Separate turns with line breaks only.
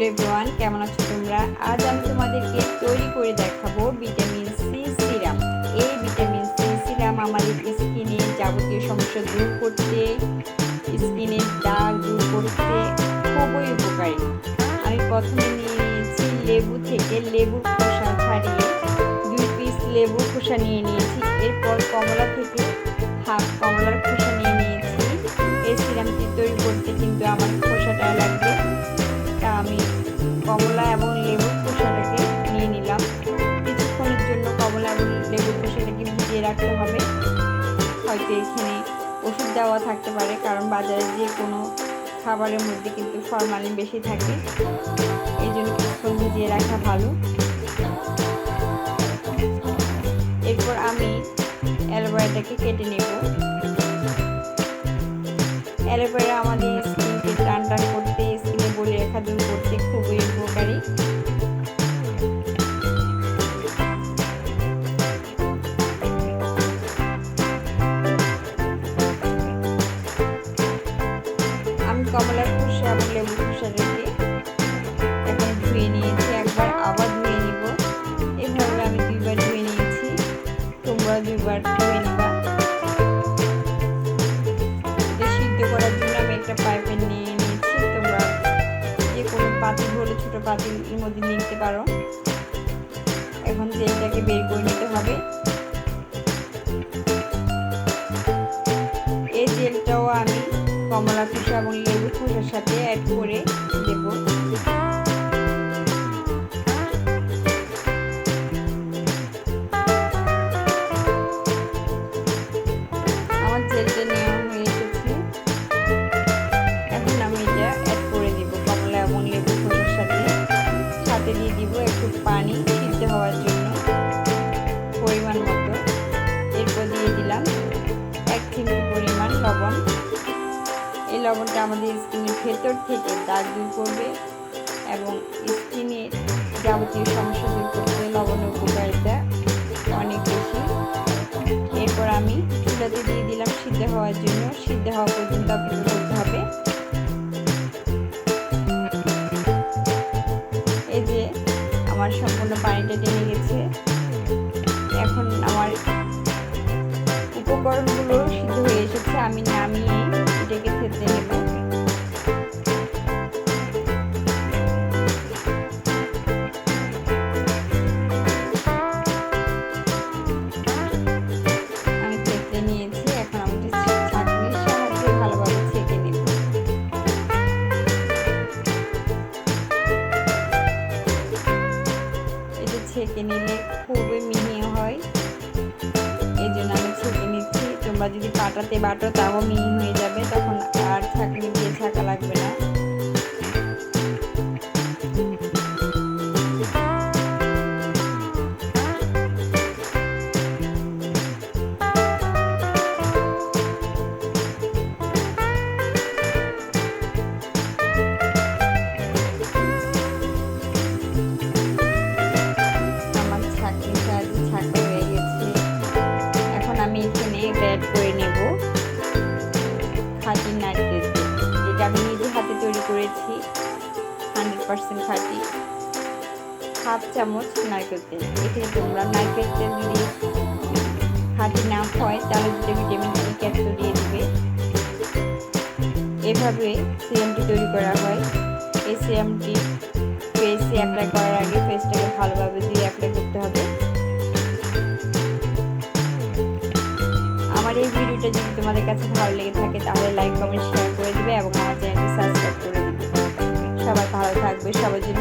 Hello everyone, কেমন আছো তোমরা? আজ আমি তোমাদেরকে তৈরি করে দেখাবো ভিটামিন সি সিরাম। এই ভিটামিন সি সিরাম আমাদের স্কিনে যাবতীয় সমস্যা দূর করতে স্কিনের দাগ দূর করতে খুবই উপকারী। আমি প্রথমে নিয়ে নিয়েছি লেবু থেকে লেবুর খোসা ছাড়িয়ে দুই পিস লেবুর খোসা নিয়ে নিয়েছি। এরপর কমলা থেকে হাফ কমলার খোসা এখানে ওষুধ দেওয়া থাকতে পারে, কারণ বাজারে যে কোনো খাবারের মধ্যে কিন্তু ফরমালিন বেশি থাকে। এই জন্য কিছুক্ষণ ভিজিয়ে রাখা ভালো। এরপর আমি অ্যালোভেরাটাকে কেটে নেব। অ্যালোভেরা আমাদের সিদ্ধ করার জন্য একটা পাইপে নিয়ে পাতিল হলে ছোটো পাতিলের মধ্যে নিতে পারো। এখন তেলটাকে বের করে নিতে হবে এই তেলটাও আমি কমলা খোসা এবং লেবু খোসার সাথে অ্যাড করে দেব। এই লবণটা আমাদের স্কিনের ভেতর থেকে দাগ দূর করবে এবং স্কিনের যাবতীয় সমস্যা দূর করতে লবণের উপকারিতা অনেক বেশি। এরপর আমি চুলাতে দিয়ে দিলাম সিদ্ধ হওয়ার জন্য। সিদ্ধ হওয়া পর্যন্ত অপেক্ষা করতে হবে। এই যে আমার সম্পূর্ণ পানিটা টেনে গেছে। এখন আমার উপকরণগুলো ছেঁকে নিলে খুবই মিহি হয়। এই জন্য আমি ছেঁকে নিচ্ছি। তোমরা যদি পাটাতে বাটো, তাও মিহি হয়ে যাবে। তখন আর ছাঁকনি দিয়ে ছাঁকা লাগবে না। খাঁটি যেটা আমি নিজে হাতে তৈরি করেছি। হান্ড্রেড পার্সেন্ট খাঁটি হাফ চামচ নারকেল তেল। এখানে তোমরা নারকেল তেল যদি খাঁটি না হয়, তাহলে দুটো ভিটামিন সি ক্যাপসুল দিয়ে দিবে। এভাবে সিরামটি তৈরি করা হয়। এই সিরামটি ফেসে অ্যাপ্লাই করার আগে ফেসটাকে ভালোভাবে দিয়ে অ্যাপ্লাই করতে হবে। আমার এই ভিডিওটা যদি তোমাদের কাছে ভালো লেগে থাকে, তাহলে লাইক কমেন্ট শেয়ার করে দিবে এবং আমার চ্যানেলটি সাবস্ক্রাইব করে দিবে। সবাই ভালো থাকবে, সবার জন্য